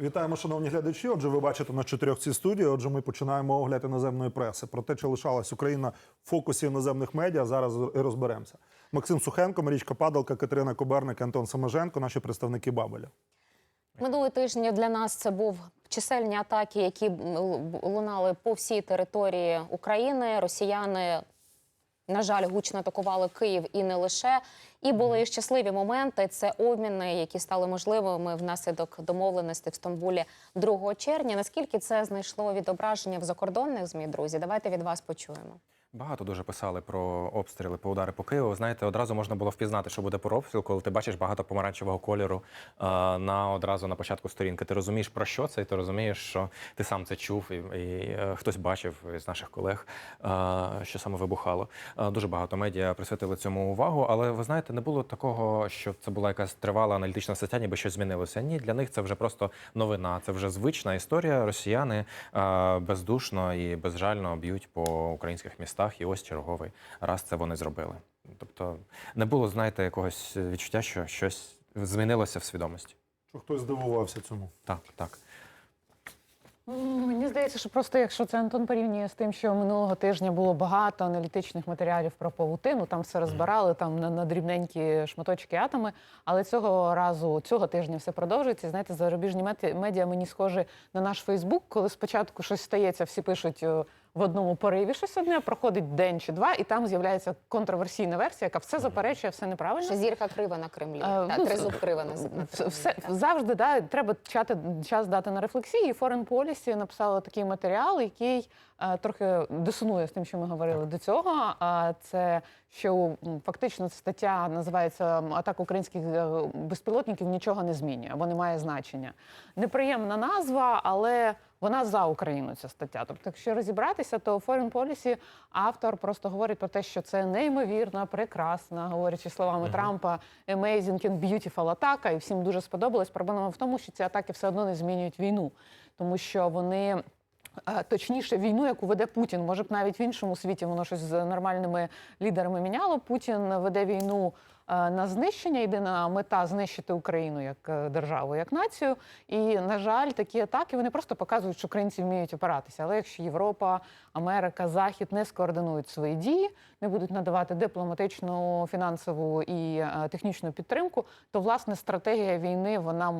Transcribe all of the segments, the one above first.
Вітаємо, шановні глядачі. Отже, ви бачите на чотирьох цій студії. Отже, ми починаємо огляд іноземної преси. Про те, чи лишалась Україна в фокусі іноземних медіа. Зараз і розберемося. Максим Сухенко, Марічка Падалка, Катерина Коберник, Антон Саможенко, наші представники Бабеля. Минулий тиждень для нас це був чисельні атаки, які лунали по всій території України. Росіяни, на жаль, гучно атакували Київ і не лише. І були щасливі моменти. Це обміни, які стали можливими внаслідок домовленості в Стамбулі 2 червня. Наскільки це знайшло відображення в закордонних змі, друзі? Давайте від вас почуємо. Багато дуже писали про обстріли, по удари по Києву. Знаєте, одразу можна було впізнати, що буде про обстріл, коли ти бачиш багато помаранчевого кольору е, на одразу на початку сторінки. Ти розумієш про що це, і ти розумієш, що ти сам це чув, і, і е, хтось бачив з наших колег, е, що саме вибухало. Е, дуже багато медіа присвятили цьому увагу, але ви знаєте, не було такого, що це була якась тривала аналітична стаття, ніби щось змінилося. Ні, для них це вже просто новина. Це вже звична історія. Росіяни е, бездушно і безжально б'ють по українських містах, і ось черговий раз це вони зробили. Тобто не було, знаєте, якогось відчуття, що щось змінилося в свідомості. Що хтось здивувався цьому? Так, так. Мені здається, що просто якщо це Антон порівнює з тим, що минулого тижня було багато аналітичних матеріалів про павутину, там все розбирали там на, на дрібненькі шматочки атоми. Але цього разу, цього тижня все продовжується. Знаєте, зарубіжні мети- медіа мені схожі на наш Фейсбук, коли спочатку щось стається, всі пишуть. В одному пориві щось одне проходить день чи два, і там з'являється контроверсійна версія, яка все заперечує, все неправильно. Що зірка крива на Кремлі, Е, та ну, тризуб крива на, на Все, все завжди да, треба чати, час дати на рефлексії. І Foreign Policy написала такий матеріал, який е, трохи дисонує з тим, що ми говорили до цього. А це що фактично стаття називається Атака українських е, безпілотників нічого не змінює або не має значення. Неприємна назва, але вона за Україну ця стаття. Тобто, якщо розібратися, то Foreign Policy автор просто говорить про те, що це неймовірна, прекрасна, говорячи словами Трампа, amazing and beautiful атака, і всім дуже сподобалось. Проблема в тому, що ці атаки все одно не змінюють війну, тому що вони. Точніше, війну, яку веде Путін, може б навіть в іншому світі воно щось з нормальними лідерами міняло. Путін веде війну на знищення, єдина мета знищити Україну як е, державу, як націю. І на жаль, такі атаки вони просто показують, що українці вміють опиратися. Але якщо Європа, Америка, Захід не скоординують свої дії, не будуть надавати дипломатичну, фінансову і е, технічну підтримку, то власне стратегія війни вона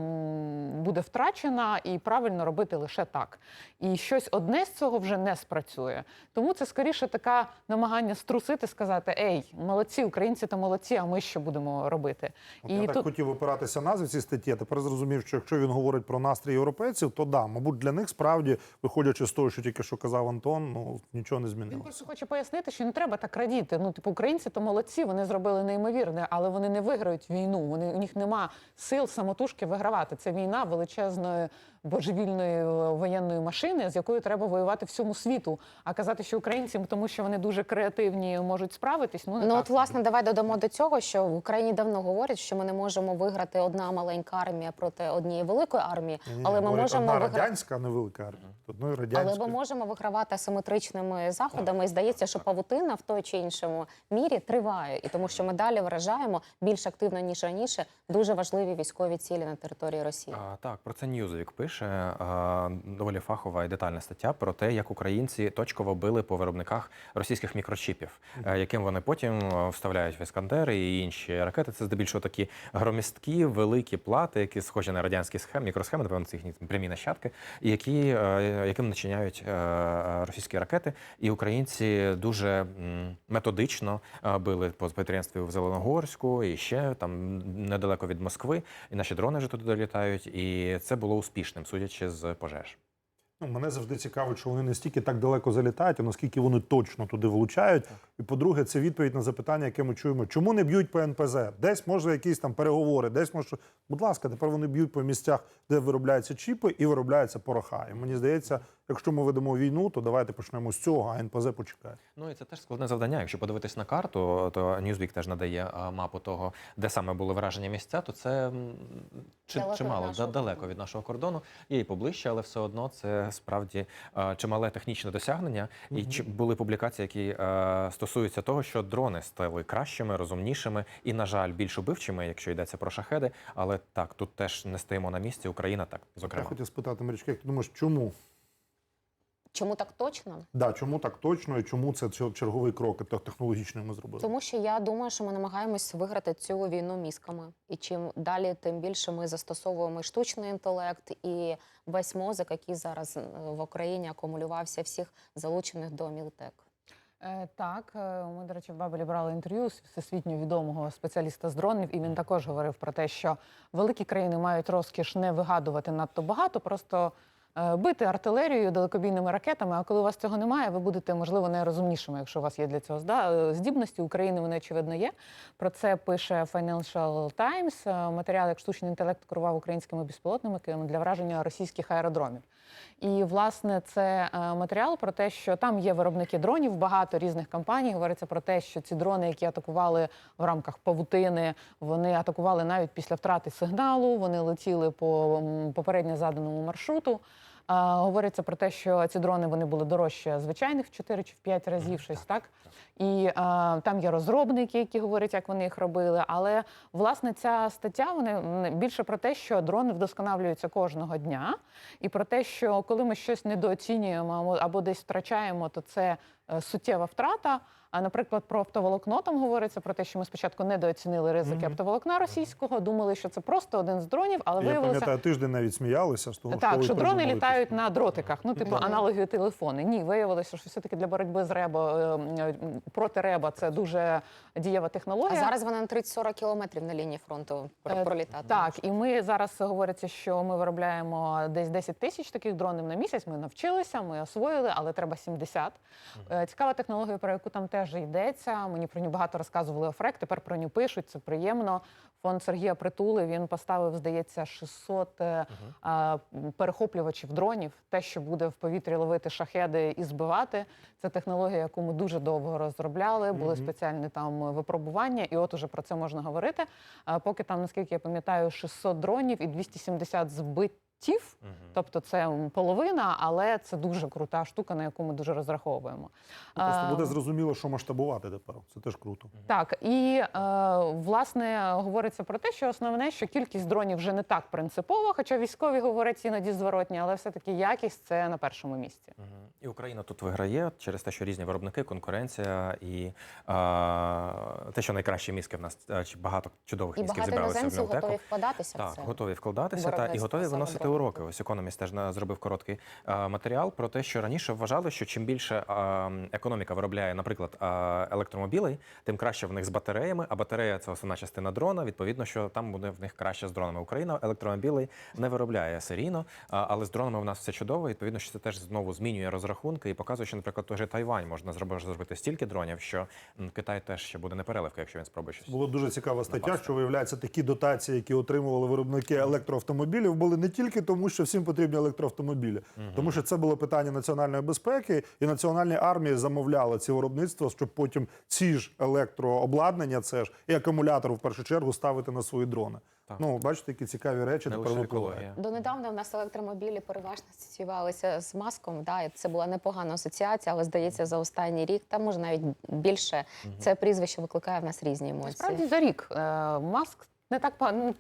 буде втрачена і правильно робити лише так. І щось одне з цього вже не спрацює. Тому це скоріше таке намагання струсити, сказати: Ей, молодці, українці та молодці, а ми що будемо робити? От я так хотів опиратися назві цієї статті. а Тепер зрозумів, що якщо він говорить про настрій європейців, то да, мабуть, для них справді, виходячи з того, що тільки що казав Антон, ну нічого не Він змінилося. просто хоче пояснити, що не треба так радіти. Ну, типу, українці то молодці, вони зробили неймовірне, але вони не виграють війну. Вони у них нема сил самотужки вигравати. Це війна величезної божевільної е, воєнної машини, з якою треба воювати всьому світу. А казати, що українці, тому що вони дуже креативні, можуть справитись. Ну не Ну так. от власне, давай додамо до цього, що в Україні давно говорять, що ми не можемо виграти одна маленька армія проти однієї великої армії, Ні-ні, але ми говорять, можемо одна радянська, а не велика армія. Одної Але ми можемо вигравати асиметричними заходами. І здається, що павутина в той чи іншому мірі триває, і тому що ми далі вражаємо більш активно ніж раніше дуже важливі військові цілі на території Росії. А, так, про це Ньюзовік пише а, доволі фахова і детальна стаття про те, як українці точково били по виробниках російських мікрочіпів, е, яким вони потім е, вставляють в іскандери і інші ракети. Це здебільшого такі громісткі, великі плати, які схожі на радянські схеми, мікросхеми, напевно, це їхні прямі нащадки, які, е, яким начиняють е, російські ракети. І українці дуже методично е, били по підприємстві в Зеленогорську і ще там недалеко від Москви. І наші дрони вже туди долітають. І це було успішним, судячи з пожеж. Ну, мене завжди цікавить, що вони не стільки так далеко залітають, а наскільки вони точно туди влучають. І по-друге, це відповідь на запитання, яке ми чуємо, чому не б'ють по НПЗ? Десь може якісь там переговори, десь може. Будь ласка, тепер вони б'ють по місцях, де виробляються чіпи і виробляються пороха. І мені здається, якщо ми ведемо війну, то давайте почнемо з цього, а НПЗ почекає. Ну і це теж складне завдання. Якщо подивитись на карту, то Newsweek теж надає мапу того, де саме були вражені місця, то це чи, Далеко від чимало нашого далеко від нашого кордону. Є і поближче, але все одно це справді чимале технічне досягнення. І чи були публікації, які а, стосується того, що дрони стали кращими, розумнішими і, на жаль, більш убивчими, якщо йдеться про шахеди. Але так, тут теж не стоїмо на місці. Україна так, Я зокрема. хотів спитати, Марічка, як ти думаєш, чому? Чому так точно? Да, чому так точно і чому це чер- черговий крок те- технологічний ми зробили? Тому що я думаю, що ми намагаємось виграти цю війну мізками. І чим далі, тим більше ми застосовуємо штучний інтелект і весь мозок, який зараз е, в Україні акумулювався всіх залучених до Мілтек. Е, Так, е, ми, до речі, в Бабелі брали інтерв'ю з всесвітньо відомого спеціаліста з дронів, і він також говорив про те, що великі країни мають розкіш не вигадувати надто багато, просто бити артилерією, далекобійними ракетами. А коли у вас цього немає, ви будете, можливо, найрозумнішими, якщо у вас є для цього е, здібності. України вони очевидно є. Про це пише Financial Times. Е, Матеріал, як штучний інтелект керував українськими безпілотними для враження російських аеродромів. І власне це е, матеріал про те, що там є виробники дронів, багато різних компаній. Говориться про те, що ці дрони, які атакували в рамках павутини, вони атакували навіть після втрати сигналу. Вони летіли по попередньо заданому маршруту. А, говориться про те, що ці дрони вони були дорожче звичайних в 4 чи в 5 разів, щось так. І а, там є розробники, які говорять, як вони їх робили. Але власне ця стаття вони більше про те, що дрони вдосконалюються кожного дня, і про те, що коли ми щось недооцінюємо або- десь втрачаємо, то це суттєва втрата. А наприклад, про оптоволокно там говориться про те, що ми спочатку недооцінили ризики оптоволокна російського, думали, що це просто один з дронів, але Я виявилося. пам'ятаю, тиждень навіть сміялися з того, Так, що дрони літають на дротиках, ну типу аналоги телефони. Ні, виявилося, що все-таки для боротьби з ребо е, е, проти реба це дуже дієва А технологія. зараз вони на 30-40 кілометрів на лінії фронту Е, пролітати. Так, і ми зараз говориться, що ми виробляємо десь 10 тисяч таких дронів на місяць. Ми навчилися, ми освоїли, але треба 70. Е, Цікава технологія, про яку там теж йдеться. Мені про нього багато розказували офрек. Тепер про нього пишуть. Це приємно. Фонд Сергія Притули він поставив, здається, 600 е, а, перехоплювачів дронів. Те, що буде в повітрі ловити шахеди і збивати. Це технологія, яку ми дуже довго розробляли. Були спеціальні там випробування, і от уже про це можна говорити. Поки там, наскільки я пам'ятаю, 600 дронів і 270 збиттів. Тобто це половина, але це дуже крута штука, на яку ми дуже розраховуємо. Ну, Просто буде зрозуміло, що масштабувати тепер. Це теж круто. так, і е, власне говориться про те, що основне, що кількість дронів вже не так принципова, хоча військові говорять іноді зворотні, але все-таки якість це на першому місці. І Україна тут виграє через те, що різні виробники, конкуренція і а, те, що найкращі мізки в нас е, чи багато чудових І мізків багато зібралися в іноземців готові вкладатися в Так, це. готові вкладатися та і готові виносити. Уроки. Ось економіст теж зробив короткий матеріал про те, що раніше вважали, що чим більше економіка виробляє, наприклад, електромобілей, тим краще в них з батареями. А батарея це основна частина дрона. Відповідно, що там буде в них краще з дронами. Україна електромобілей не виробляє серійно, але з дронами у нас все чудово. Відповідно, що це теж знову змінює розрахунки і показує, що, наприклад, той же Тайвань можна зробити, стільки дронів, що Китай теж ще буде непереливка, якщо він спробує щось. Була дуже цікава стаття, що виявляється, такі дотації, які отримували виробники електроавтомобілів, були не тільки тому, що всім потрібні електроавтомобілі, тому що це було питання національної безпеки, і національні армії замовляли ці виробництва, щоб потім ці ж електрообладнання, це ж і акумулятор в першу чергу ставити на свої дрони. Так. Ну, бачите, які цікаві речі тепер екологія. Донедавна в нас електромобілі переважно асоціювалися з маском. Да, і це була непогана асоціація, але здається, за останній рік, та може навіть більше, це прізвище викликає в нас різні емоції. Справді за рік е, Маск не так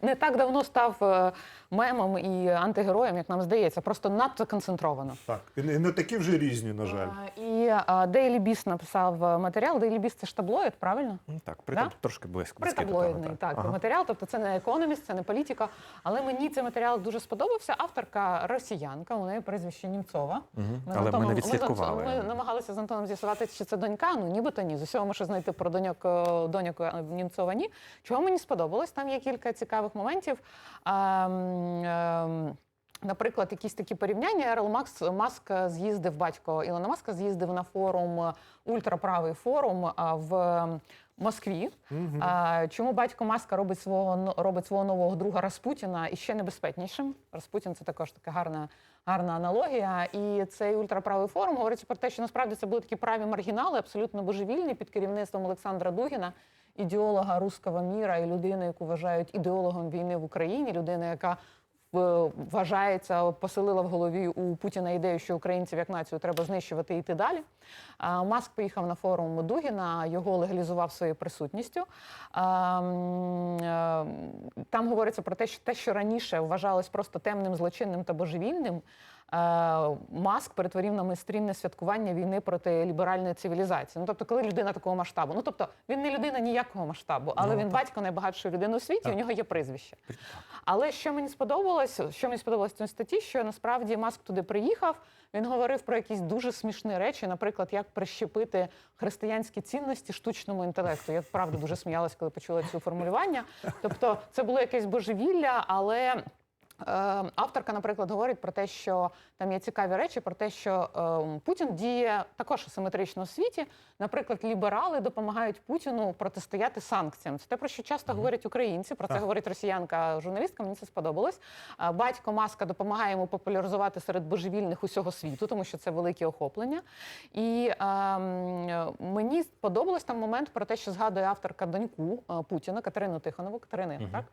не так давно став е, мемом і антигероєм, як нам здається, просто надто концентровано. Так, і не, такі вже різні, на жаль. А, І Daily Beast написав е, матеріал. Daily Beast – це ж таблоїд, правильно? Так, при Да? трошки близько. Притаблоїдний так, Ага. матеріал. Тобто це не економіст, це не політика. Але мені цей матеріал дуже сподобався. Авторка росіянка, у неї прізвище Німцова. Мгм. Ми Але ми Антоном- не Ми, відслідкували. з- ми намагалися з Антоном з'ясувати, чи це донька. Ну нібито ні. З усього може знайти про доньок е, доньок Німцова. Ні. Чого мені сподобалось? Там є кілька цікавих моментів. Ем, ем, Наприклад, якісь такі порівняння. Ерл Макс Маск з'їздив батько Ілона Маска з'їздив на форум е, ультраправий форум в Москві. А, Чому батько Маска робить свого робить свого нового друга Распутіна і ще небезпечнішим? Распутін це також така гарна, гарна аналогія. І цей ультраправий форум говориться про те, що насправді це були такі праві маргінали, абсолютно божевільні під керівництвом Олександра Дугіна, ідеолога руського міра і людини, яку вважають ідеологом війни в Україні, людина, яка вважається, поселила в голові у Путіна ідею, що українців як націю треба знищувати і йти далі. Маск поїхав на форум Дугіна, його легалізував своєю присутністю. Е, Там говориться про те, що те, що раніше вважалось просто темним, злочинним та божевільним. Е, Маск перетворив на майстрінне святкування війни проти ліберальної цивілізації. Ну тобто, коли людина такого масштабу, ну тобто він не людина ніякого масштабу, але Ну, він батько найбагатшої людини у світі. У нього є прізвище. Але що мені сподобалось, що мені сподобалось в цій статті, що насправді Маск туди приїхав. Він говорив про якісь дуже смішні речі, наприклад, як прищепити християнські цінності штучному інтелекту. Я правда дуже сміялась, коли почула цю формулювання. Тобто, це було якесь божевілля, але. Е, Авторка, наприклад, говорить про те, що там є цікаві речі, про те, що е, Путін діє також асиметрично у світі. Наприклад, ліберали допомагають Путіну протистояти санкціям. Це те, про що часто говорять українці. Про це Так. говорить росіянка журналістка. Мені це сподобалось. Батько Маска допомагає йому популяризувати серед божевільних усього світу, тому що це велике охоплення. І е, м, мені сподобалось там момент про те, що згадує авторка доньку е, Путіна Катерину Тихонову. Катерини, так?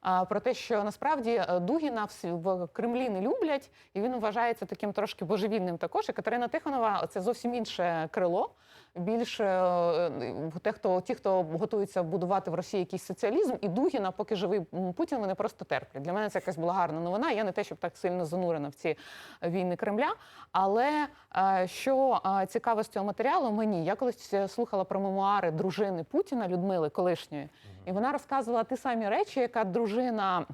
А, про те, що насправді е, Дугіна в, Кремлі не люблять, і він вважається таким трошки божевільним також. І Катерина Тихонова це зовсім інше крило. Більше е, те, хто ті, хто готується будувати в Росії якийсь соціалізм, і Дугіна, поки живий Путін, вони просто терплять. Для мене це якась була гарна новина. Я не те, щоб так сильно занурена в ці війни Кремля. Але е, що е, цікаво з цього матеріалу, мені я колись слухала про мемуари дружини Путіна Людмили колишньої, і вона розказувала ті самі речі, яка дружина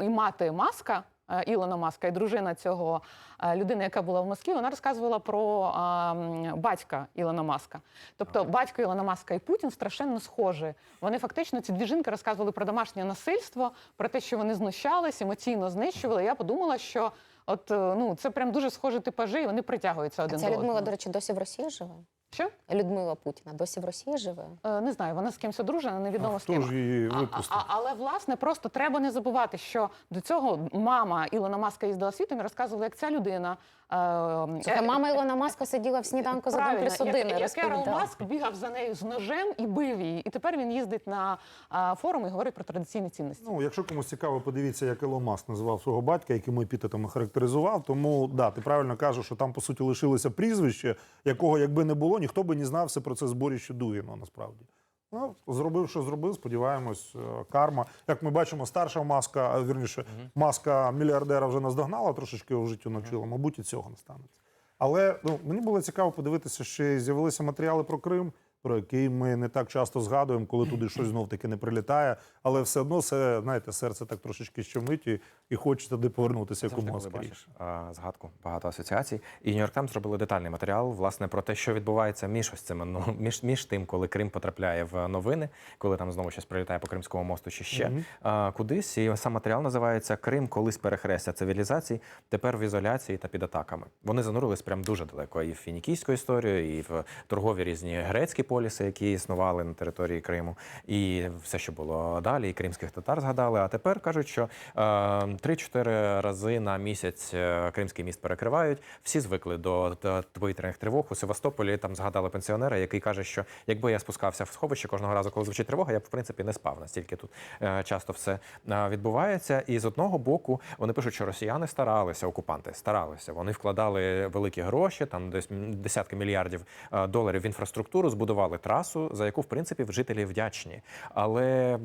і мати Маска. е, Ілона Маска і дружина цього е, людини, яка була в Москві, вона розказувала про е, батька Ілона Маска. Тобто батько Ілона Маска і Путін страшенно схожі. Вони фактично ці дві жінки розказували про домашнє насильство, про те, що вони знущались, емоційно знищували. Я подумала, що от е, ну це прям дуже схожі типажі, і вони притягуються А один ця до Людмила, одного. до речі, досі в Росії живе? Що? Людмила Путіна досі в Росії живе? Е, Не знаю, вона з кимось одружена, невідомо А з хто ким. ж її А- випустив? А, але власне просто треба не забувати, що до цього мама Ілона Маска їздила світом і розказувала, як ця людина. Е, Слухай, мама Ілона Маска сиділа в сніданку за Правильно, плюс один. як Ерл розповідала. Маск бігав за нею з ножем і бив її. І тепер він їздить на а, форум і говорить про традиційні цінності. Ну, якщо комусь цікаво, подивіться, як Ілон Маск називав свого батька, якими епітетами характеризував. Тому да, ти правильно кажеш, що там по суті лишилося прізвище, якого якби не було, ніхто би не знав все про це зборіще Дуїна, насправді. Ну, зробив, що зробив, сподіваємось, е, карма. Як ми бачимо, старша маска, а, вірніше, маска мільярдера вже наздогнала, трошечки його в життю навчила. Мабуть, і цього не станеться. Але ну, мені було цікаво подивитися, що з'явилися матеріали про Крим, про який ми не так часто згадуємо, коли туди щось знов таки не прилітає. Але все одно це, знаєте, серце так трошечки щемить і, і хочеться туди повернутися якомога скоріше. згадку, багато асоціацій. І Нью-Йорк Таймс зробили детальний матеріал власне про те, що відбувається між ось цими ну, між, між тим, коли Крим потрапляє в новини, коли там знову щось прилітає по Кримському мосту чи ще Мгм. а, кудись. І сам матеріал називається Крим, колись перехрестя цивілізацій, тепер в ізоляції та під атаками. Вони занурились прям дуже далеко і в фінікійську історію, і в торгові різні грецькі поліси, які існували на території Криму, і все, що було далі, і кримських татар згадали. А тепер кажуть, що е, 3-4 рази на місяць е, кримський міст перекривають. Всі звикли до, повітряних тривог. У Севастополі там згадали пенсіонера, який каже, що якби я спускався в сховище кожного разу, коли звучить тривога, я б в принципі не спав. Настільки тут е, часто все е, відбувається. І з одного боку вони пишуть, що росіяни старалися, окупанти старалися. Вони вкладали великі гроші, там десь десятки мільярдів доларів в інфраструктуру, збудували трасу, за яку в принципі жителі вдячні. Але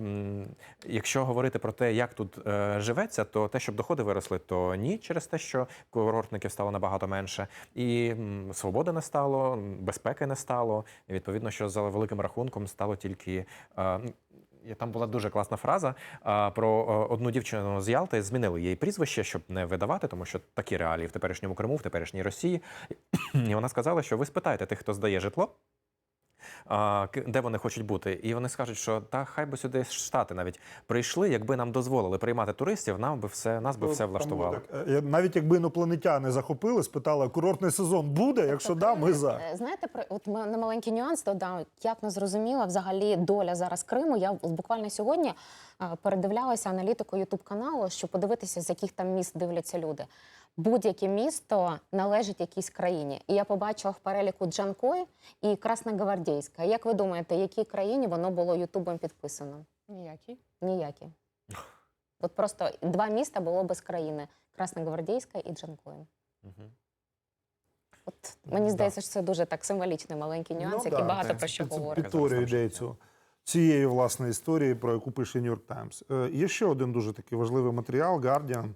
якщо говорити про те, як тут е, живеться, то те, щоб доходи виросли, то ні, через те, що курортників стало набагато менше, і свободи не стало, безпеки не стало. І відповідно, що за великим рахунком стало тільки. е, Там була дуже класна фраза а, про е, одну дівчину з Ялти. Змінили її прізвище, щоб не видавати, тому що такі реалії в теперішньому Криму, в теперішній Росії. І вона сказала, що ви спитаєте тих, хто здає житло. Де вони хочуть бути, і вони скажуть, що та хай би сюди штати навіть прийшли, якби нам дозволили приймати туристів, нам би все нас би все Там влаштувало. так, е, Навіть якби інопланетяни захопили, спитали, курортний сезон буде, якщо да, ми за. Е, Знаєте, про от на маленький нюанс додам, як не зрозуміла взагалі доля зараз Криму. Я буквально сьогодні е, передивлялася аналітику Ютуб каналу, щоб подивитися, з яких там міст дивляться люди. Будь-яке місто належить якійсь країні. І я побачила в переліку Джанкой і Красногвардейська. Як ви думаєте, якій країні воно було Ютубом підписано? Ніякий. Ніякі. От просто два міста було без країни: Красногвардійська і Джанкоїн. От мені здається, що це дуже так символічний маленький нюанс, Ну, який да, багато про що говорить. Ідею що. Цієї власне історії, про яку пише Нью-Йорк Таймс. Е, Є ще один дуже такий важливий матеріал Guardian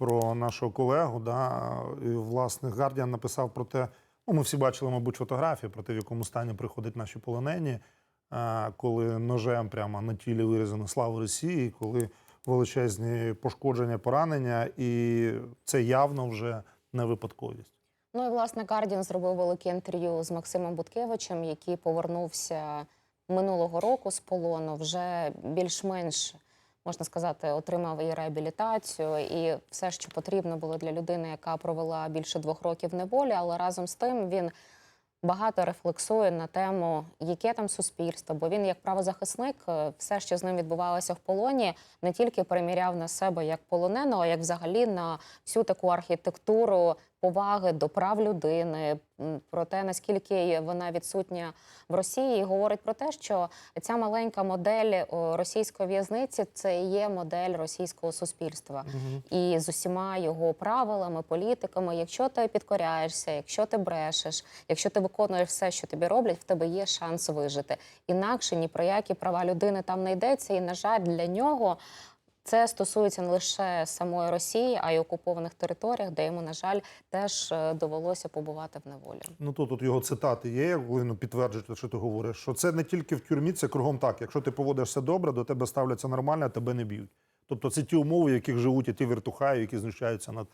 про нашого колегу. Да? І, власне, Guardian написав про те, ну, ми всі бачили, мабуть, фотографії про те, в якому стані приходять наші полонені, е, коли ножем прямо на тілі вирізано слава Росії, коли величезні пошкодження, поранення, і це явно вже не випадковість. Ну і власне Гардіан зробив велике інтерв'ю з Максимом Буткевичем, який повернувся минулого року з полону. Вже більш-менш можна сказати, отримав і реабілітацію, і все, що потрібно було для людини, яка провела більше двох років неволі. Але разом з тим він багато рефлексує на тему, яке там суспільство. Бо він, як правозахисник, е, все, що з ним відбувалося в полоні, не тільки переміряв на себе як полоненого, а як взагалі на всю таку архітектуру поваги до прав людини, про те, наскільки вона відсутня в Росії, і говорить про те, що ця маленька модель російської в'язниці це і є модель російського суспільства. І з усіма його правилами, політиками, якщо ти підкоряєшся, якщо ти брешеш, якщо ти виконуєш все, що тобі роблять, в тебе є шанс вижити. Інакше ні про які права людини там не йдеться. І, на жаль, для нього це стосується не лише самої Росії, а й окупованих територіях, де йому, на жаль, теж е, довелося побувати в неволі. Ну тут, тут його цитати є, коли ну, підтверджують, що ти говориш, що це не тільки в тюрмі, це кругом так. Якщо ти поводишся добре, до тебе ставляться нормально, а тебе не б'ють. Тобто це ті умови, в яких живуть і ті вертухаї, які знущаються над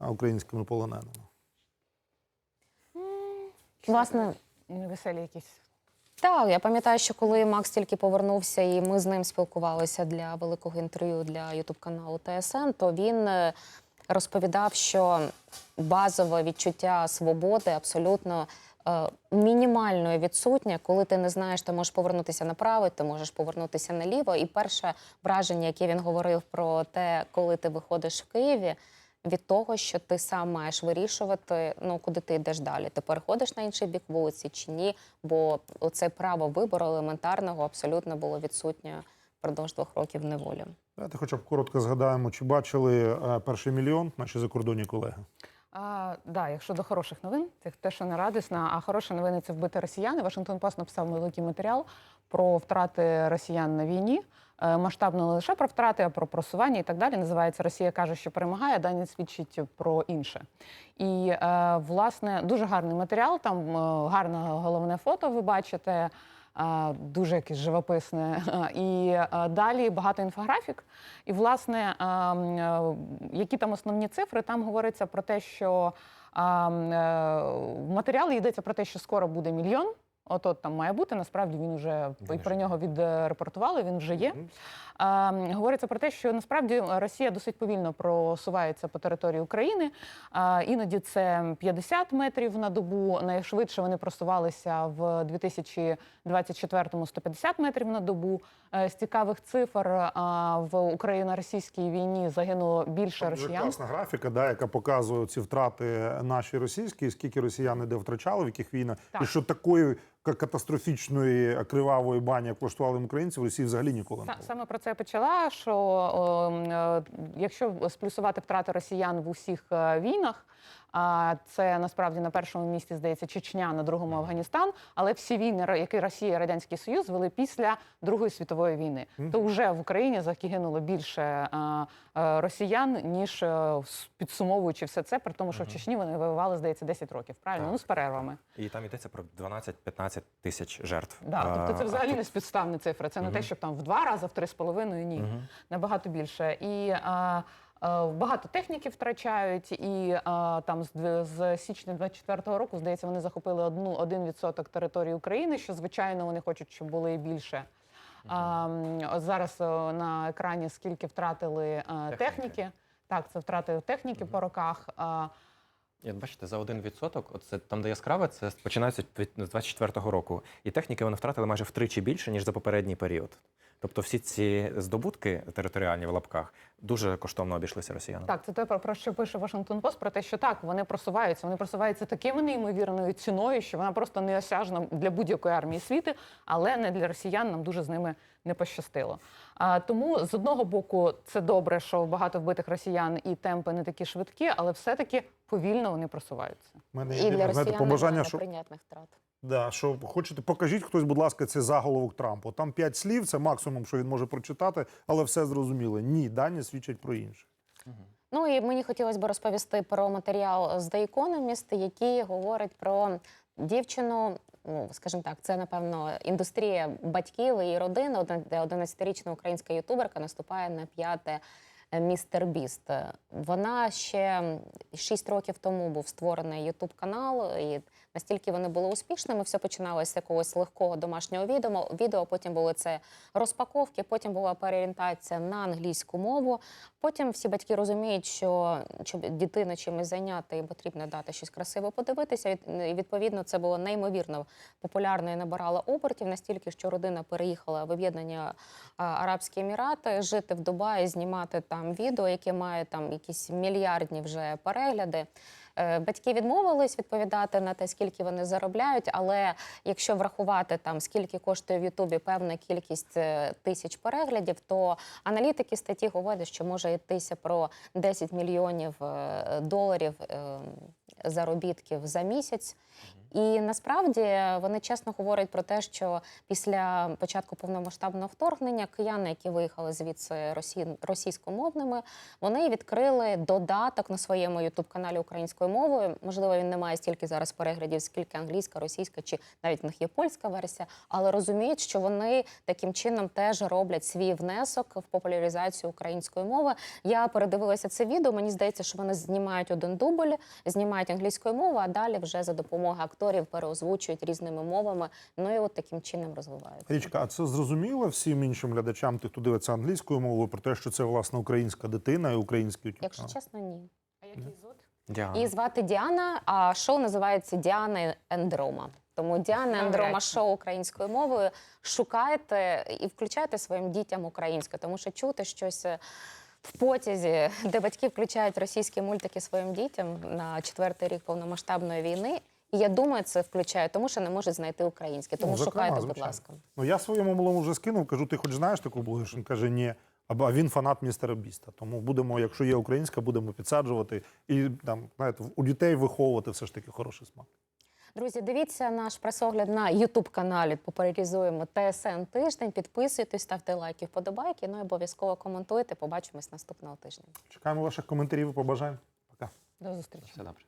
українськими полоненими. Власне, Невеселі якісь. Так, я пам'ятаю, що коли Макс тільки повернувся, і ми з ним спілкувалися для великого інтерв'ю для ютуб каналу ТСН, то він е, розповідав, що базове відчуття свободи абсолютно е, мінімально відсутнє. Коли ти не знаєш, ти можеш повернутися направо, ти можеш повернутися наліво. І перше враження, яке він говорив про те, коли ти виходиш в Києві. Від того, що ти сам маєш вирішувати, ну куди ти йдеш далі. Ти переходиш на інший бік вулиці чи ні? Бо оце право вибору елементарного абсолютно було відсутнє впродовж двох років неволі. Давайте хоча б коротко згадаємо, чи бачили е, перший мільйон наші закордонні колеги. А, да, якщо до хороших новин, це те, що не радісна, а хороші новини це вбити росіяни. Вашингтон Пост написав великий матеріал про втрати росіян на війні. Е, Масштабно не лише про втрати, а про просування і так далі. Називається Росія каже, що перемагає, а дані свідчить про інше. І е, власне дуже гарний матеріал. Там е, гарне головне фото. Ви бачите. Дуже якесь живописне, і далі багато інфографік. І, власне, е, м, е, які там основні цифри? Там говориться про те, що е, м, е, в матеріалі йдеться про те, що скоро буде мільйон. От от там має бути. Насправді він вже і про нього відрепортували. Він вже є. Е, говориться про те, що насправді Росія досить повільно просувається по території України. Е, іноді це 50 метрів на добу. Найшвидше вони просувалися в 2024-му 150 метрів на добу. Е, з цікавих цифр е, в Україно-російській війні загинуло більше Там дуже росіян. класна графіка, да, яка показує ці втрати наші російські, скільки росіяни де втрачали, в яких війнах, і що такої катастрофічної кривавої бані, як влаштували українці, в Росії взагалі ніколи не було. Саме про це я почала. Що о, м, е, якщо сплюсувати втрати росіян в усіх е, війнах, а це насправді на першому місці здається Чечня, на другому Афганістан. Але всі війни, які Росія і Радянський Союз вели після Другої світової війни, то вже в Україні загинуло більше е, е, росіян, ніж е, підсумовуючи все це, при тому, що в Чечні вони воювали, здається, 10 років. Правильно, Так. ну з перервами. І там йдеться про 12-15 тисяч жертв. Да, тобто це взагалі а не співставні цифри. Це не те, щоб там в два рази, в три з половиною, ні. Набагато більше. І а, багато техніки втрачають, і там з, з січня 24-го року, здається, вони захопили одну один відсоток території України, що звичайно вони хочуть, щоб було і більше. А, зараз на екрані скільки втратили Техніки. техніки. Так, це втрати техніки по роках. А, І бачите, за один відсоток, от це там, де яскраве, це починається від 24-го року. І техніки вони втратили майже втричі більше, ніж за попередній період. Тобто всі ці здобутки територіальні в лапках дуже коштовно обійшлися росіянам. Так, це те, про про що пише Вашингтон Пост, про те, що так, вони просуваються. Вони просуваються такими неймовірною ціною, що вона просто неосяжна для будь-якої армії світу, але не для росіян. Нам дуже з ними не пощастило. А тому з одного боку це добре, що багато вбитих росіян і темпи не такі швидкі, але все-таки повільно вони просуваються. Мене І для росіян побажання, що неприйнятних втрат. Да, що хочете, покажіть хтось, будь ласка, цей заголовок Трампу. Там п'ять слів, це максимум, що він може прочитати, але все зрозуміло. Ні, дані свідчать про інше. Ну і мені хотілося б розповісти про матеріал з The Economist, який говорить про дівчину. Ну, скажімо так, це напевно індустрія батьків і родин, одна- де 11-річна українська ютуберка наступає на п'яте е, містер Біст. Вона ще 6 років тому був створений Ютуб канал, і настільки вони були успішними, все починалося з якогось легкого домашнього відео. Відео потім були це розпаковки, потім була переорієнтація на англійську мову. Потім всі батьки розуміють, що щоб дитину чимось зайняти, їм потрібно дати щось красиве подивитися. І і, відповідно це було неймовірно популярно і набирало обертів настільки, що родина переїхала в об'єднані а, Арабські Емірати, жити в Дубаї, знімати там відео, яке має там якісь мільярдні вже перегляди. Е, Батьки відмовились відповідати на те, скільки вони заробляють, але якщо врахувати там скільки коштує в Ютубі певна кількість е, тисяч переглядів, то аналітики статті говорять, що може йтися про 10 мільйонів е, доларів е, заробітків за місяць. І насправді вони чесно говорять про те, що після початку повномасштабного вторгнення кияни, які виїхали звідси росі... російськомовними, вони відкрили додаток на своєму ютуб-каналі українською мовою. Можливо, він не має стільки зараз переглядів, скільки англійська, російська чи навіть в них є польська версія, але розуміють, що вони таким чином теж роблять свій внесок в популяризацію української мови. Я передивилася це відео. Мені здається, що вони знімають один дубль, знімають англійською мовою, а далі вже за допомогою акторів переозвучують різними мовами. Ну і от таким чином розвивають. Річка, а це зрозуміло всім іншим глядачам, тих, хто дивиться англійською мовою, про те, що це власне українська дитина і український YouTube Якщо чесно, ні. А який зод? Діана. Її звати Діана, а шоу називається Діана Ендрома. Тому Діана Ендрома шоу українською мовою. Шукайте і включайте своїм дітям українською, тому що чути щось. В потязі, де батьки включають російські мультики своїм дітям на четвертий рік повномасштабної війни. І я думаю, це включає, тому що не можуть знайти українське. Тому Ну, зокрема, шукайте, будь ласка. Ну я своєму малому вже скинув, кажу, ти хоч знаєш таку блогершу? Він каже, ні. А він фанат містера Біста. Тому будемо, якщо є українська, будемо підсаджувати і там, знаєте, у дітей виховувати все ж таки хороший смак. Друзі, дивіться наш пресогляд на Ютуб каналі. Популяризуємо ТСН тиждень. Підписуйтесь, ставте лайки, вподобайки. Ну і обов'язково коментуйте. Побачимось наступного тижня. Чекаємо ваших коментарів і побажань. Пока. До зустрічі. Все добре.